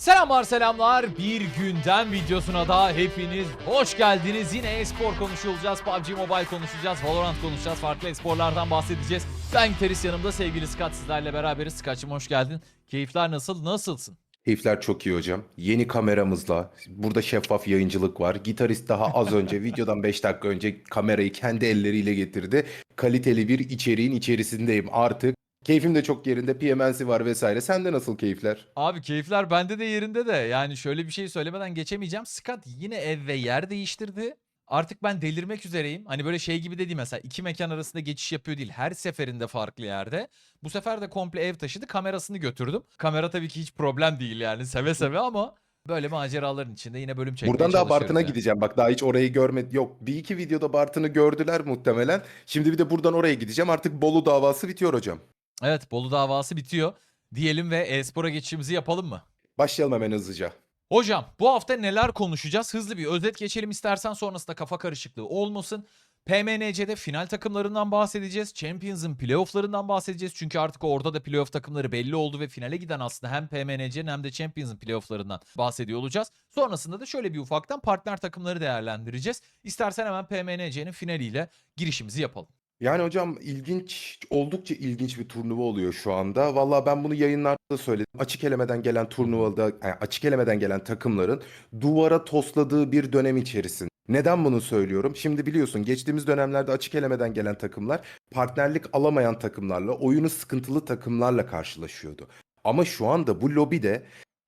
Selamlar selamlar. Bir gündem videosuna da hepiniz hoş geldiniz. Yine e-spor konuşulacağız. PUBG Mobile konuşacağız. Valorant konuşacağız. Farklı e-sporlardan bahsedeceğiz. Ben Teris yanımda sevgili Scott sizlerle beraberiz. Scott'cığım hoş geldin. Keyifler nasıl? Nasılsın? Keyifler çok iyi hocam. Yeni kameramızla, burada şeffaf yayıncılık var. Gitarist daha az önce, videodan 5 dakika önce kamerayı kendi elleriyle getirdi. Kaliteli bir içeriğin içerisindeyim artık. Keyfim de çok yerinde, PMNC var vesaire. Sende nasıl keyifler? Abi keyifler bende de yerinde de. Yani şöyle bir şey söylemeden geçemeyeceğim. Scott yine ev ve yer değiştirdi. Artık ben delirmek üzereyim. Hani böyle şey gibi de değil mesela iki mekan arasında geçiş yapıyor değil. Her seferinde farklı yerde. Bu sefer de komple ev taşıdı. Kamerasını götürdüm. Kamera tabii ki hiç problem değil yani seve seve ama böyle maceraların içinde yine bölüm çekmeye Buradan da çalışıyoruz Bartın'a yani. gideceğim. Bak daha hiç orayı görmedi. Yok bir iki videoda Bartın'ı gördüler muhtemelen. Şimdi bir de buradan oraya gideceğim. Artık Bolu davası bitiyor hocam. Evet Bolu davası bitiyor. Diyelim ve e-spora geçişimizi yapalım mı? Başlayalım hemen hızlıca. Hocam bu hafta neler konuşacağız? Hızlı bir özet geçelim istersen sonrasında kafa karışıklığı olmasın. PMNC'de final takımlarından bahsedeceğiz. Champions'ın playoff'larından bahsedeceğiz. Çünkü artık orada da playoff takımları belli oldu ve finale giden aslında hem PMNC'nin hem de Champions'ın playoff'larından bahsediyor olacağız. Sonrasında da şöyle bir ufaktan partner takımları değerlendireceğiz. İstersen hemen PMNC'nin finaliyle girişimizi yapalım. Yani hocam ilginç, oldukça ilginç bir turnuva oluyor şu anda. Vallahi ben bunu yayınlarda da söyledim. Açık elemeden gelen turnuvada, yani açık elemeden gelen takımların duvara tosladığı bir dönem içerisinde. Neden bunu söylüyorum? Şimdi biliyorsun geçtiğimiz dönemlerde açık elemeden gelen takımlar partnerlik alamayan takımlarla, oyunu sıkıntılı takımlarla karşılaşıyordu. Ama şu anda bu lobide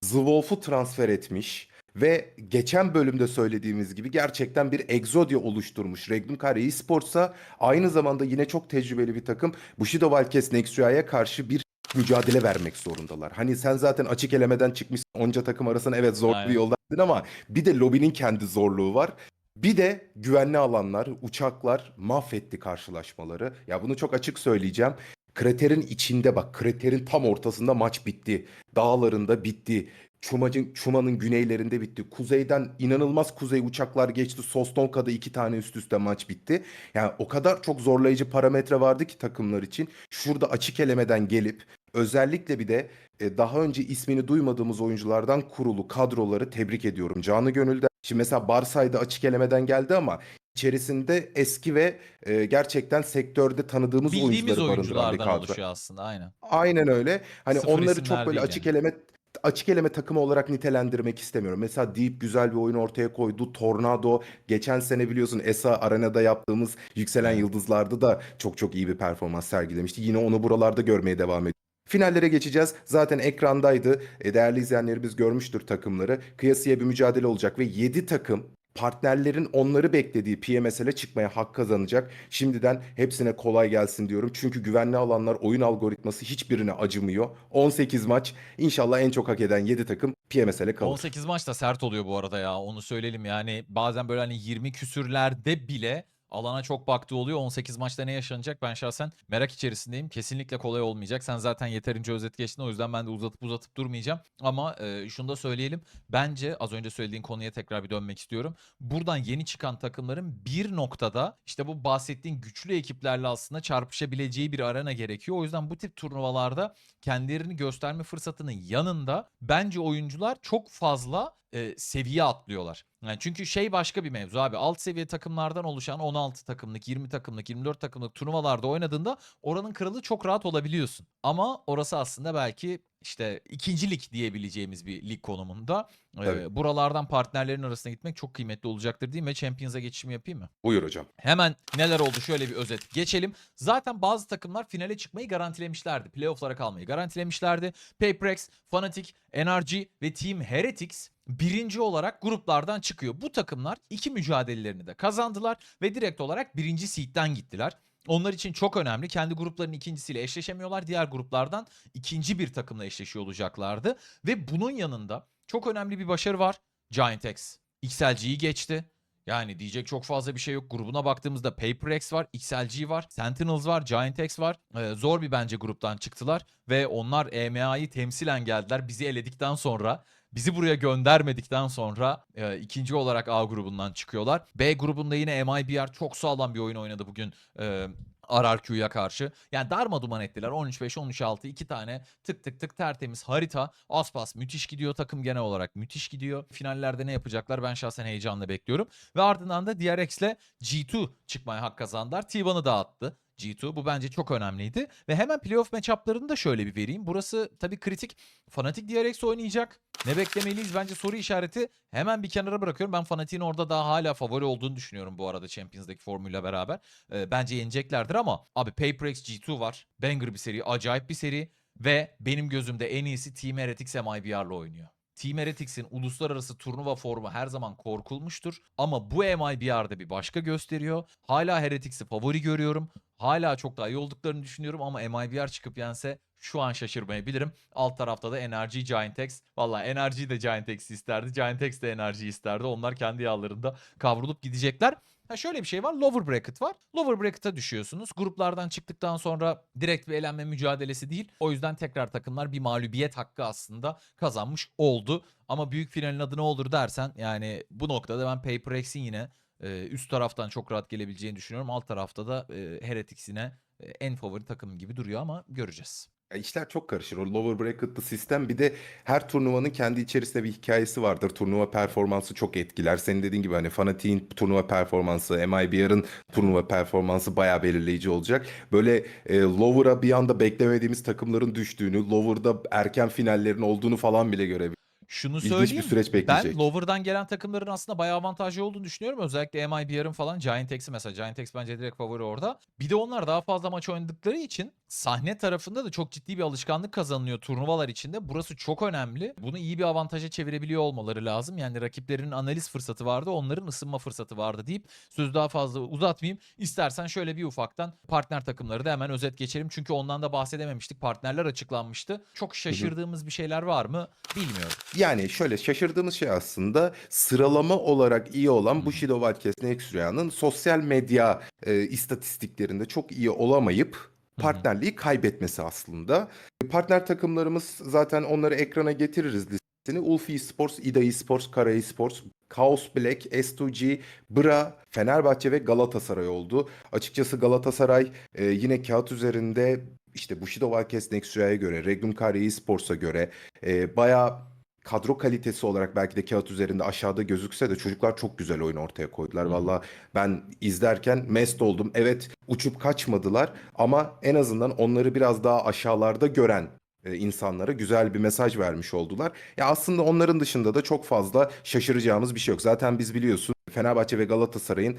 Zwolf'u transfer etmiş ve geçen bölümde söylediğimiz gibi gerçekten bir egzodya oluşturmuş. Regnum Kare Esports'a aynı zamanda yine çok tecrübeli bir takım Bushido Valkes Nexua'ya karşı bir mücadele vermek zorundalar. Hani sen zaten açık elemeden çıkmışsın onca takım arasında evet zorlu Aynen. bir yoldaydın ama bir de lobinin kendi zorluğu var. Bir de güvenli alanlar, uçaklar mahvetti karşılaşmaları. Ya bunu çok açık söyleyeceğim. Kraterin içinde bak, kraterin tam ortasında maç bitti. Dağlarında bitti. Çumacın, Çuma'nın güneylerinde bitti. Kuzeyden inanılmaz kuzey uçaklar geçti. Sosnonka'da iki tane üst üste maç bitti. Yani o kadar çok zorlayıcı parametre vardı ki takımlar için. Şurada açık elemeden gelip özellikle bir de e, daha önce ismini duymadığımız oyunculardan kurulu kadroları tebrik ediyorum. Canı gönülden. Şimdi mesela Barsay'da açık elemeden geldi ama içerisinde eski ve e, gerçekten sektörde tanıdığımız Bildiğimiz oyuncuları barındıran bir kadro. oluşuyor aslında aynen. Aynen öyle. Hani Sıfır onları çok böyle açık yani. eleme açık eleme takımı olarak nitelendirmek istemiyorum. Mesela Deep güzel bir oyun ortaya koydu. Tornado geçen sene biliyorsun ESA Arena'da yaptığımız Yükselen. Yıldızlar'da da çok çok iyi bir performans sergilemişti. Yine onu buralarda görmeye devam ediyoruz. Finallere geçeceğiz. Zaten ekrandaydı. E, değerli izleyenlerimiz görmüştür takımları. Kıyasıya bir mücadele olacak ve 7 takım partnerlerin onları beklediği PMSL'e çıkmaya hak kazanacak. Şimdiden hepsine kolay gelsin diyorum. Çünkü güvenli alanlar oyun algoritması hiçbirine acımıyor. 18 maç. İnşallah en çok hak eden 7 takım PMSL'e kalır. 18 maç da sert oluyor bu arada ya onu söyleyelim yani bazen böyle hani 20 küsürlerde bile alana çok baktığı oluyor. 18 maçta ne yaşanacak? Ben şahsen merak içerisindeyim. Kesinlikle kolay olmayacak. Sen zaten yeterince özet geçtin. O yüzden ben de uzatıp uzatıp durmayacağım. Ama e, şunu da söyleyelim. Bence az önce söylediğin konuya tekrar bir dönmek istiyorum. Buradan yeni çıkan takımların bir noktada işte bu bahsettiğin güçlü ekiplerle aslında çarpışabileceği bir arena gerekiyor. O yüzden bu tip turnuvalarda kendilerini gösterme fırsatının yanında bence oyuncular çok fazla e, seviye atlıyorlar. Yani çünkü şey başka bir mevzu abi. Alt seviye takımlardan oluşan 16 takımlık, 20 takımlık, 24 takımlık turnuvalarda oynadığında oranın kralı çok rahat olabiliyorsun. Ama orası aslında belki işte ikincilik diyebileceğimiz bir lig konumunda. E, Tabii. buralardan partnerlerin arasına gitmek çok kıymetli olacaktır değil mi? Champions'a geçişimi yapayım mı? Buyur hocam. Hemen neler oldu şöyle bir özet geçelim. Zaten bazı takımlar finale çıkmayı garantilemişlerdi. Playoff'lara kalmayı garantilemişlerdi. Paperex, Fnatic, NRG ve Team Heretics birinci olarak gruplardan çıkıyor. Bu takımlar iki mücadelelerini de kazandılar ve direkt olarak birinci seed'den gittiler. Onlar için çok önemli. Kendi gruplarının ikincisiyle eşleşemiyorlar. Diğer gruplardan ikinci bir takımla eşleşiyor olacaklardı. Ve bunun yanında çok önemli bir başarı var. Giant X. XLG'yi geçti. Yani diyecek çok fazla bir şey yok. Grubuna baktığımızda PaperX var, XLG var, Sentinels var, Giant X var. Ee, zor bir bence gruptan çıktılar ve onlar EMA'yı temsilen geldiler. Bizi eledikten sonra, bizi buraya göndermedikten sonra e, ikinci olarak A grubundan çıkıyorlar. B grubunda yine MIBR çok sağlam bir oyun oynadı bugün. Ee, RRQ'ya karşı. Yani darma duman ettiler. 13-5, 13-6 iki tane tık tık tık tertemiz harita. Aspas müthiş gidiyor takım genel olarak müthiş gidiyor. Finallerde ne yapacaklar ben şahsen heyecanla bekliyorum. Ve ardından da DRX'le G2 çıkmaya hak kazandılar. T1'ı dağıttı. G2 bu bence çok önemliydi. Ve hemen playoff matchup'larını da şöyle bir vereyim. Burası tabii kritik. Fnatic DRX oynayacak. Ne beklemeliyiz bence soru işareti. Hemen bir kenara bırakıyorum. Ben Fnatic'in orada daha hala favori olduğunu düşünüyorum bu arada Champions'daki formuyla beraber. Ee, bence yeneceklerdir ama abi PaperX G2 var. Banger bir seri, acayip bir seri. Ve benim gözümde en iyisi Team Heretics MIBR'la oynuyor. Team Heretics'in uluslararası turnuva formu her zaman korkulmuştur. Ama bu MIBR'da bir başka gösteriyor. Hala Heretics'i favori görüyorum. Hala çok daha iyi olduklarını düşünüyorum ama MIBR çıkıp yense şu an şaşırmayabilirim. Alt tarafta da Energy Giant X. Valla Energy de Giant X isterdi. Giant X de Energy isterdi. Onlar kendi yağlarında kavrulup gidecekler. Ha şöyle bir şey var. Lower bracket var. Lower bracket'a düşüyorsunuz. Gruplardan çıktıktan sonra direkt bir elenme mücadelesi değil. O yüzden tekrar takımlar bir mağlubiyet hakkı aslında kazanmış oldu. Ama büyük finalin adı ne olur dersen yani bu noktada ben Paper X'in yine e, üst taraftan çok rahat gelebileceğini düşünüyorum. Alt tarafta da e, Heretics yine e, en favori takım gibi duruyor ama göreceğiz. Ya işler çok karışır. O lower bracket'lı sistem bir de her turnuvanın kendi içerisinde bir hikayesi vardır. Turnuva performansı çok etkiler. Senin dediğin gibi hani Fanatik'in turnuva performansı, MIBR'ın turnuva performansı bayağı belirleyici olacak. Böyle e, lower'a bir anda beklemediğimiz takımların düştüğünü, lower'da erken finallerin olduğunu falan bile görebiliriz. Şunu İlginç söyleyeyim. bir süreç bekleyecek. Ben Lower'dan gelen takımların aslında bayağı avantajlı olduğunu düşünüyorum. Özellikle MIBR'ın falan Giant X'i mesela. Giant X bence direkt favori orada. Bir de onlar daha fazla maç oynadıkları için sahne tarafında da çok ciddi bir alışkanlık kazanılıyor turnuvalar içinde. Burası çok önemli. Bunu iyi bir avantaja çevirebiliyor olmaları lazım. Yani rakiplerinin analiz fırsatı vardı, onların ısınma fırsatı vardı deyip söz daha fazla uzatmayayım. İstersen şöyle bir ufaktan partner takımları da hemen özet geçelim. Çünkü ondan da bahsedememiştik. Partnerler açıklanmıştı. Çok şaşırdığımız bir şeyler var mı bilmiyorum. Yani şöyle şaşırdığımız şey aslında sıralama olarak iyi olan Bushido Wildcats Nexuria'nın sosyal medya e, istatistiklerinde çok iyi olamayıp partnerliği kaybetmesi aslında. Partner takımlarımız zaten onları ekrana getiririz listesini. Ulf Esports, İda Esports, Kara Esports, Chaos Black, S2G, Bra, Fenerbahçe ve Galatasaray oldu. Açıkçası Galatasaray e, yine kağıt üzerinde işte Bushido Wildcats Nexuria'ya göre, Regnum Kara Esports'a göre e, bayağı kadro kalitesi olarak belki de kağıt üzerinde aşağıda gözükse de çocuklar çok güzel oyun ortaya koydular. Valla ben izlerken mest oldum. Evet uçup kaçmadılar ama en azından onları biraz daha aşağılarda gören e, insanlara güzel bir mesaj vermiş oldular. Ya aslında onların dışında da çok fazla şaşıracağımız bir şey yok. Zaten biz biliyorsun Fenerbahçe ve Galatasaray'ın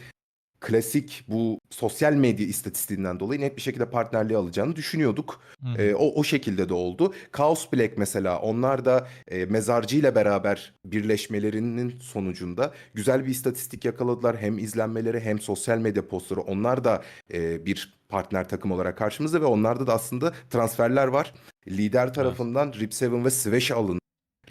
klasik bu sosyal medya istatistiğinden dolayı net bir şekilde partnerliği alacağını düşünüyorduk. E, o, o şekilde de oldu. Chaos Black mesela onlar da e, mezarcı ile beraber birleşmelerinin sonucunda güzel bir istatistik yakaladılar. Hem izlenmeleri hem sosyal medya postları onlar da e, bir partner takım olarak karşımızda ve onlarda da aslında transferler var. Lider tarafından Rip7 ve Svesh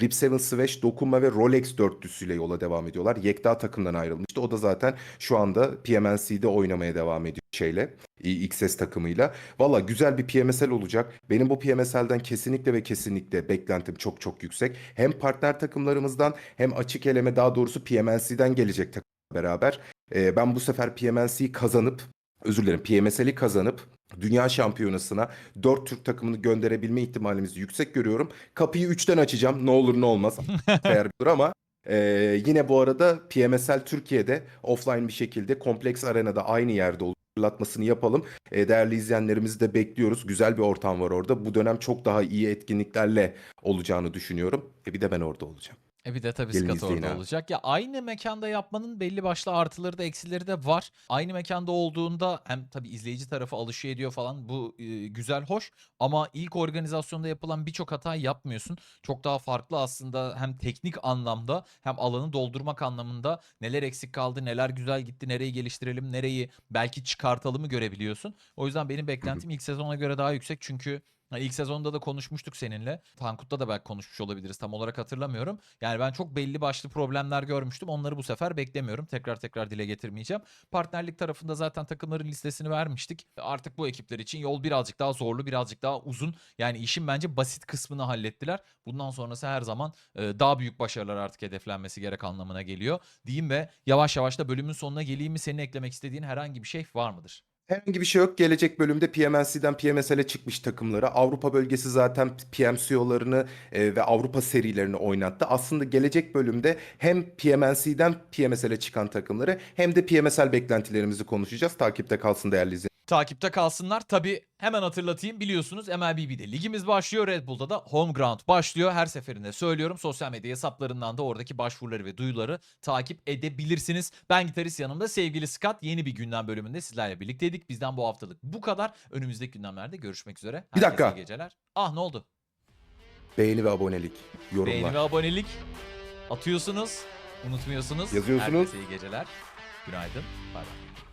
alındı. Rip7 Svesh, Dokunma ve Rolex dörtlüsüyle yola devam ediyorlar. Yekta takımdan ayrılmıştı. O da zaten şu anda PMNC'de oynamaya devam ediyor şeyle. XS takımıyla. Valla güzel bir PMSL olacak. Benim bu PMSL'den kesinlikle ve kesinlikle beklentim çok çok yüksek. Hem partner takımlarımızdan hem açık eleme daha doğrusu PMNC'den gelecek takım beraber. Ee, ben bu sefer PMNC'yi kazanıp özür dilerim PMSL'i kazanıp Dünya Şampiyonası'na 4 Türk takımını gönderebilme ihtimalimizi yüksek görüyorum. Kapıyı 3'ten açacağım. Ne olur ne olmaz. Eğer bir ama ee, yine bu arada PMSL Türkiye'de offline bir şekilde kompleks arenada aynı yerde olur. Hatırlatmasını yapalım. Ee, değerli izleyenlerimizi de bekliyoruz. Güzel bir ortam var orada. Bu dönem çok daha iyi etkinliklerle olacağını düşünüyorum. E bir de ben orada olacağım. E bir de tabii Gelin izleyin orada abi. olacak. Ya aynı mekanda yapmanın belli başlı artıları da eksileri de var. Aynı mekanda olduğunda hem tabii izleyici tarafı alışıyor ediyor falan. Bu e, güzel, hoş. Ama ilk organizasyonda yapılan birçok hata yapmıyorsun. Çok daha farklı aslında hem teknik anlamda hem alanı doldurmak anlamında neler eksik kaldı, neler güzel gitti, nereyi geliştirelim, nereyi belki çıkartalımı görebiliyorsun. O yüzden benim beklentim ilk sezona göre daha yüksek çünkü Hani ilk sezonda da konuşmuştuk seninle. Tankut'ta da belki konuşmuş olabiliriz. Tam olarak hatırlamıyorum. Yani ben çok belli başlı problemler görmüştüm. Onları bu sefer beklemiyorum. Tekrar tekrar dile getirmeyeceğim. Partnerlik tarafında zaten takımların listesini vermiştik. Artık bu ekipler için yol birazcık daha zorlu, birazcık daha uzun. Yani işin bence basit kısmını hallettiler. Bundan sonrası her zaman e, daha büyük başarılar artık hedeflenmesi gerek anlamına geliyor. Diyeyim ve yavaş yavaş da bölümün sonuna geleyim mi? Senin eklemek istediğin herhangi bir şey var mıdır? Herhangi bir şey yok. Gelecek bölümde PMNC'den PMSL'e çıkmış takımlara. Avrupa bölgesi zaten PMCO'larını e, ve Avrupa serilerini oynattı. Aslında gelecek bölümde hem PMNC'den PMSL'e çıkan takımları hem de PMSL beklentilerimizi konuşacağız. Takipte kalsın değerli izleyiciler. Takipte kalsınlar. Tabi hemen hatırlatayım biliyorsunuz MLBB'de ligimiz başlıyor. Red Bull'da da Home Ground başlıyor. Her seferinde söylüyorum. Sosyal medya hesaplarından da oradaki başvuruları ve duyuları takip edebilirsiniz. Ben gitarist yanımda sevgili Scott. Yeni bir gündem bölümünde sizlerle birlikteydik. Bizden bu haftalık bu kadar. Önümüzdeki gündemlerde görüşmek üzere. Bir dakika. iyi geceler. Ah ne oldu? Beğeni ve abonelik, yorumlar. Beğeni ve abonelik atıyorsunuz. Unutmuyorsunuz. Yazıyorsunuz. Herkese iyi geceler. Günaydın. Bay bay.